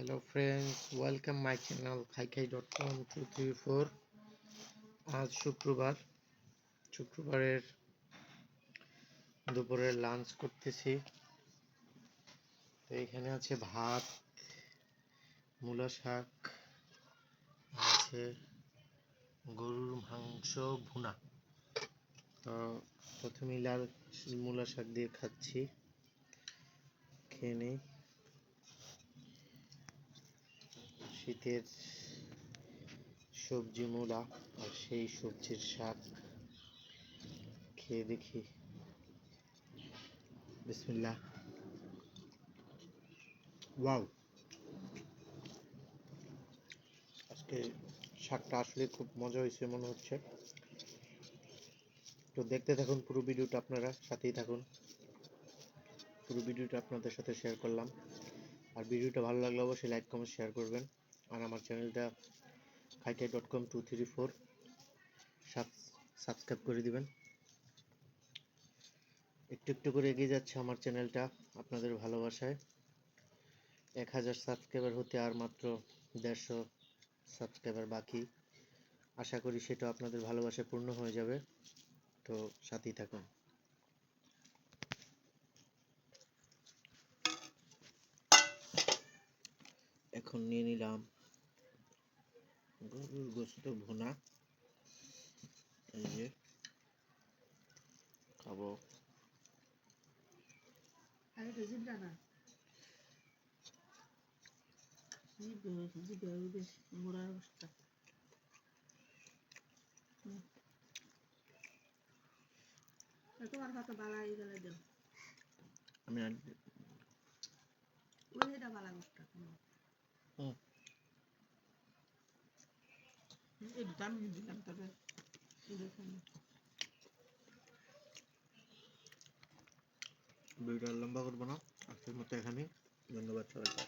hello, friends. Welcome my channel kaikai.com 234 আজ শুক্রবার। শুক্রবারের দুপুরে লাঞ্চ করতেছি। তো এখানে আছে ভাত, মূলা শাক আছে গরুর মাংস, ভুনা। তো প্রথমেই লাল মূলা শাক দিয়ে খাচ্ছি। খেয়ে নেই। শীতের সবজি মূলা আর সেই সবজির শাক খেয়ে দেখি। বিসমিল্লাহ। ওয়াও। আজকে শাকটা আসলে খুব মজা হয়েছে মনে হচ্ছে। তো দেখতে থাকুন পুরো ভিডিওটা আপনারা, সাথেই থাকুন। পুরো ভিডিওটা আপনাদের সাথে শেয়ার করলাম। আর ভিডিওটা ভালো লাগলে অবশ্যই লাইক কমেন্ট শেয়ার করবেন। আর আমার চ্যানেলটা Khaitai dot com two three four subscribe করে দিবেন। একটু একটু করে এগিয়ে যাচ্ছে আমার চ্যানেলটা আপনাদের ভালোবাসায়। এক হাজার সাবস্ক্রাইবার হতে আর মাত্র দেড়শো সাবস্ক্রাইবার বাকি। আশা করি সেটা আপনাদের ভালোবাসায় পূর্ণ হয়ে যাবে। তো সাথেই থাকুন। এখন নিয়ে নিলাম গরুর গোস্ত ভুনা। এই যে খাব। মোড়ার অবস্থা। তোমার কত বালা এই গেলে দেন। আমি আর ওই এটা বালা অবস্থা হুম। এই লম্বা করব না আজকের মতো এখানে ধন্যবাদ সবাইকে।